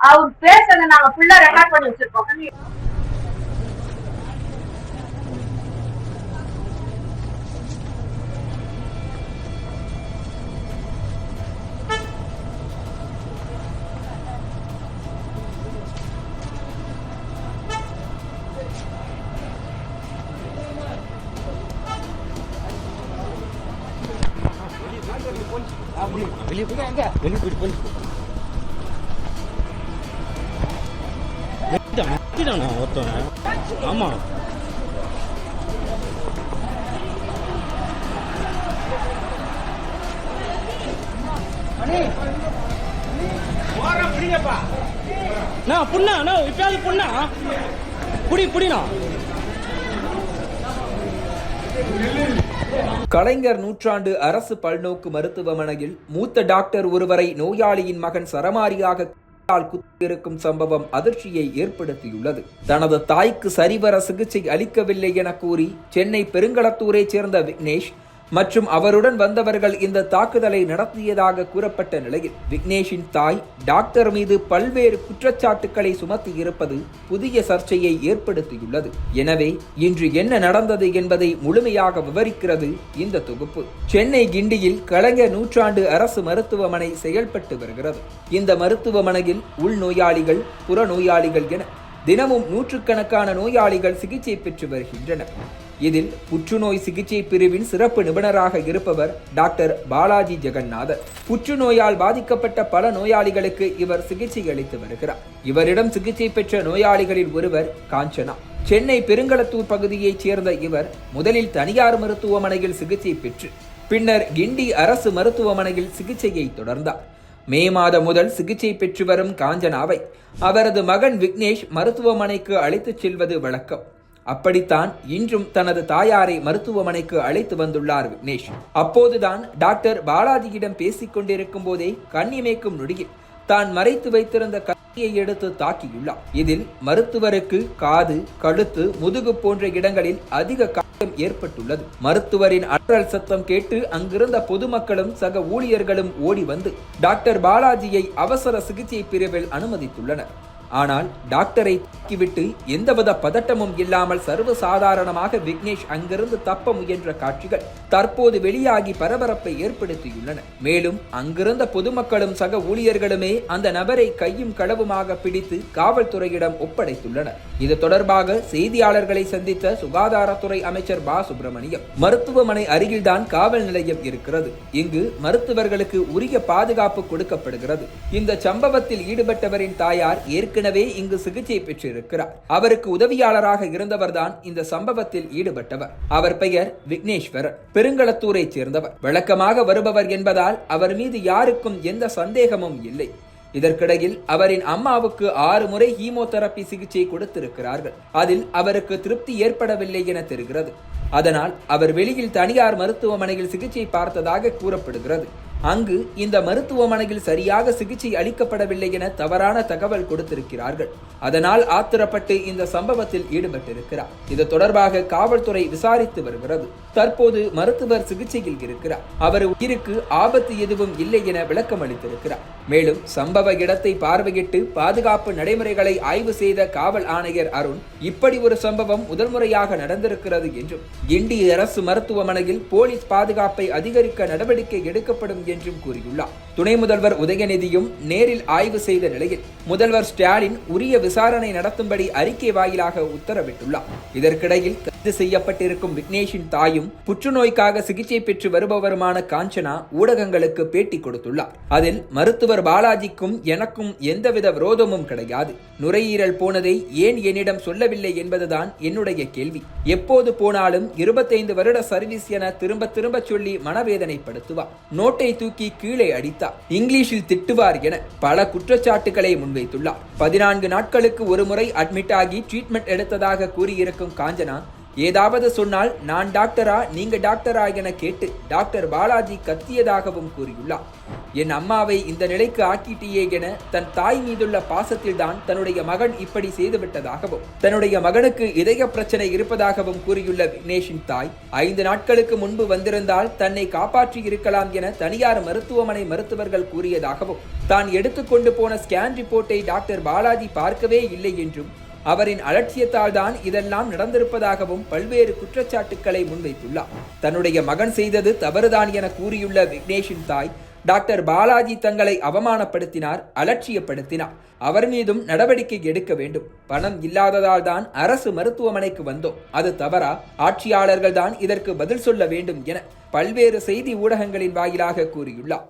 அவர் பேசுறத நாங்க ஃபுல்லா ரெக்கார்ட் பண்ணி வச்சிருக்கோம். வெளியே போய் எங்க வெளியே போயிட்டு போய் மாட்டிட்டானா ஒருத்தவன் ஆமா. புண்ணா இப்பயாவது புண்ணா? புடி புடினா கலைஞர் நூற்றாண்டு அரசு பல்நோக்கு மருத்துவமனையில் மூத்த டாக்டர் ஒருவரை நோயாளியின் மகன் சரமாரியாக குத்தியிருக்கும் சம்பவம் அதிர்ச்சியை ஏற்படுத்தியுள்ளது. தனது தாய்க்கு சரிவர சிகிச்சை அளிக்கவில்லை என கூறி சென்னை பெருங்களத்தூரைச் சேர்ந்த விக்னேஷ் மற்றும் அவருடன் வந்தவர்கள் இந்த தாக்குதலை நடத்தியதாக கூறப்பட்ட நிலையில் விக்னேஷின் தாய் டாக்டர் மீது பல்வேறு குற்றச்சாட்டுக்களை சுமத்தியிருப்பது புதிய சர்ச்சையை ஏற்படுத்தியுள்ளது. எனவே இன்று என்ன நடந்தது என்பதை முழுமையாக விவரிக்கிறது இந்த தொகுப்பு. சென்னை கிண்டியில் கலைஞர் நூற்றாண்டு அரசு மருத்துவமனை செயல்பட்டு வருகிறது. இந்த மருத்துவமனையில் உள்நோயாளிகள் புறநோயாளிகள் என தினமும் நூற்றுக்கணக்கான நோயாளிகள் சிகிச்சை பெற்று வருகின்றனர். இதில் புற்றுநோய் சிகிச்சை பிரிவின் சிறப்பு நிபுணராக இருப்பவர் டாக்டர் பாலாஜி ஜெகநாதர். புற்றுநோயால் பாதிக்கப்பட்ட பல நோயாளிகளுக்கு இவர் சிகிச்சை அளித்து வருகிறார். இவரிடம் சிகிச்சை பெற்ற நோயாளிகளில் ஒருவர் காஞ்சனா. சென்னை பெருங்களத்தூர் பகுதியைச் சேர்ந்த இவர் முதலில் தனியார் மருத்துவமனையில் சிகிச்சை பெற்று பின்னர் கிண்டி அரசு மருத்துவமனையில் சிகிச்சையை தொடர்ந்தார். மே மாதம் முதல் சிகிச்சை பெற்று வரும் காஞ்சனாவை அவரது மகன் விக்னேஷ் மருத்துவமனைக்கு அழைத்துச் செல்வது வழக்கம். அப்படித்தான் இன்றும் தனது தாயாரை மருத்துவமனைக்கு அழைத்து வந்துள்ளார் விக்னேஷ். அப்போதுதான் டாக்டர் பாலாஜியிடம் பேசிக் கொண்டிருக்கும் போதே கண்ணிமைக்கும் நொடியில் தான் மறைத்து வைத்திருந்த கத்தியை எடுத்து தாக்கியுள்ளார். இதில் மருத்துவருக்கு காது கழுத்து முதுகு போன்ற இடங்களில் அதிக காயம் ஏற்பட்டுள்ளது. மருத்துவரின் அலறல் சத்தம் கேட்டு அங்கிருந்த பொதுமக்களும் சக ஊழியர்களும் ஓடி வந்து டாக்டர் பாலாஜியை அவசர சிகிச்சை பிரிவில் அனுமதித்துள்ளனர். ஆனால் டாக்டரை தூக்கிவிட்டு எந்தவித பதட்டமும் இல்லாமல் சர்வசாதாரணமாக விக்னேஷ் அங்கிருந்து தப்ப முயன்ற காட்சிகள் தற்போது வெளியாகி பரபரப்பை ஏற்படுத்தியுள்ளன. மேலும் அங்கிருந்த பொதுமக்களும் சக ஊழியர்களுமே அந்த நபரை கையும் களவுமாக பிடித்து காவல்துறையிடம் ஒப்படைத்துள்ளனர். இது தொடர்பாக செய்தியாளர்களை சந்தித்த சுகாதாரத்துறை அமைச்சர் பா. சுப்பிரமணியம் மருத்துவமனை அருகில்தான் காவல் நிலையம் இருக்கிறது. இங்கு மருத்துவர்களுக்கு உரிய பாதுகாப்பு கொடுக்கப்படுகிறது. இந்த சம்பவத்தில் ஈடுபட்டவரின் தாயார் ஏற்கனவே இங்கு சிகிச்சை பெற்றிருக்கிறார். அவருக்கு உதவியாளராக இருந்தவர்தான் இந்த சம்பவத்தில் ஈடுபட்டவர். அவர் பெயர் விக்னேஸ்வரர் பெருங்களத்தூரைச் சேர்ந்தவர். வழக்கமாக வருபவர் என்பதால் அவர் மீது யாருக்கும் எந்த சந்தேகமும் இல்லை. இதற்கிடையில் அவரின் அம்மாவுக்கு ஆறு முறை ஹீமோதெரப்பி சிகிச்சை கொடுத்திருக்கிறார்கள். அதில் அவருக்கு திருப்தி ஏற்படவில்லை என தெரிகிறது. அதனால் அவர் வெளியில் தனியார் மருத்துவமனையில் சிகிச்சை பார்த்ததாக கூறப்படுகிறது. அங்கு இந்த மருத்துவமனையில் சரியாக சிகிச்சை அளிக்கப்படவில்லை என தவறான தகவல் கொடுத்திருக்கிறார்கள். அதனால் ஆத்திரப்பட்டு இந்த சம்பவத்தில் ஈடுபட்டிருக்கிறார். இது தொடர்பாக காவல்துறை விசாரித்து வருகிறது. தற்போது மருத்துவர் சிகிச்சையில் இருக்கிறார். அவர் உயிருக்கு ஆபத்து எதுவும் இல்லை என விளக்கம் அளித்திருக்கிறார். மேலும் சம்பவ இடத்தை பார்வையிட்டு பாதுகாப்பு நடைமுறைகளை ஆய்வு செய்த காவல் ஆணையர் அருண் இப்படி ஒரு சம்பவம் முதல் முறையாக நடந்திருக்கிறது என்றும் கிண்டி அரசு மருத்துவமனையில் போலீஸ் பாதுகாப்பை அதிகரிக்க நடவடிக்கை எடுக்கப்படும் என்றும் கூறியுள்ளார். துணை முதல்வர் உதயநிதியும் நேரில் ஆய்வு செய்த நிலையில் முதல்வர் ஸ்டாலின் உரிய விசாரணை நடத்தும்படி அறிக்கை வாயிலாக உத்தரவிட்டுள்ளார். இதற்கிடையில் கைது செய்யப்பட்டிருக்கும் விக்னேஷின் தாயும் புற்றுநோய்க்காக சிகிச்சை பெற்று வருபவருமான காஞ்சனா ஊடகங்களுக்கு பேட்டி கொடுத்துள்ளார். அதில் மருத்துவர் பாலாஜிக்கும் எனக்கும் எந்தவித விரோதமும் கிடையாது. நுரையீரல் போனதை ஏன் என்னிடம் சொல்லவில்லை என்பதுதான் என்னுடைய கேள்வி. எப்போது போனாலும் இருபத்தைந்து வருட சர்வீஸ் என திரும்ப திரும்ப சொல்லி மனவேதனைப்படுத்துவார். நோட்டை தூக்கி கீழே அடித்தார். இங்கிலீஷில் திட்டுவார் என பல குற்றச்சாட்டுகளை முன்வைத்துள்ளார். பதினான்கு நாட்களுக்கு ஒரு முறை அட்மிட் ஆகி ட்ரீட்மெண்ட் எடுத்ததாக கூறியிருக்கும் காஞ்சனா ஏதாவது சொன்னால் நான் டாக்டரா நீங்க டாக்டரா என கேட்டு டாக்டர் பாலாஜி கத்தியதாகவும் கூறியுள்ளார். என் அம்மாவை இந்த நிலைக்கு ஆக்கிட்டியே என தன் தாய் மீதுள்ள பாசத்தில் தான் தன்னுடைய மகன் இப்படி செய்துவிட்டதாகவும் தன்னுடைய மகனுக்கு இதய பிரச்சனை இருப்பதாகவும் கூறியுள்ள விக்னேஷின் தாய் ஐந்து நாட்களுக்கு முன்பு வந்திருந்தால் தன்னை காப்பாற்றி இருக்கலாம் என தனியார் மருத்துவமனை மருத்துவர்கள் கூறியதாகவும் தான் எடுத்துக்கொண்டு போன ஸ்கேன் ரிப்போர்ட்டை டாக்டர் பாலாஜி பார்க்கவே இல்லை என்றும் அவரின் அலட்சியத்தால் தான் இதெல்லாம் நடந்திருப்பதாகவும் பல்வேறு குற்றச்சாட்டுக்களை முன்வைத்துள்ளார். தன்னுடைய மகன் செய்தது தவறுதான் என கூறியுள்ள விக்னேஷின் தாய் டாக்டர் பாலாஜி தங்களை அவமானப்படுத்தினார் அலட்சியப்படுத்தினார். அவர் மீதும் நடவடிக்கை எடுக்க வேண்டும். பணம் இல்லாததால் தான் அரசு மருத்துவமனைக்கு வந்தோம். அது தவறா? ஆட்சியாளர்கள் தான் இதற்கு பதில் சொல்ல வேண்டும் என பல்வேறு செய்தி ஊடகங்களின் வாயிலாக கூறியுள்ளார்.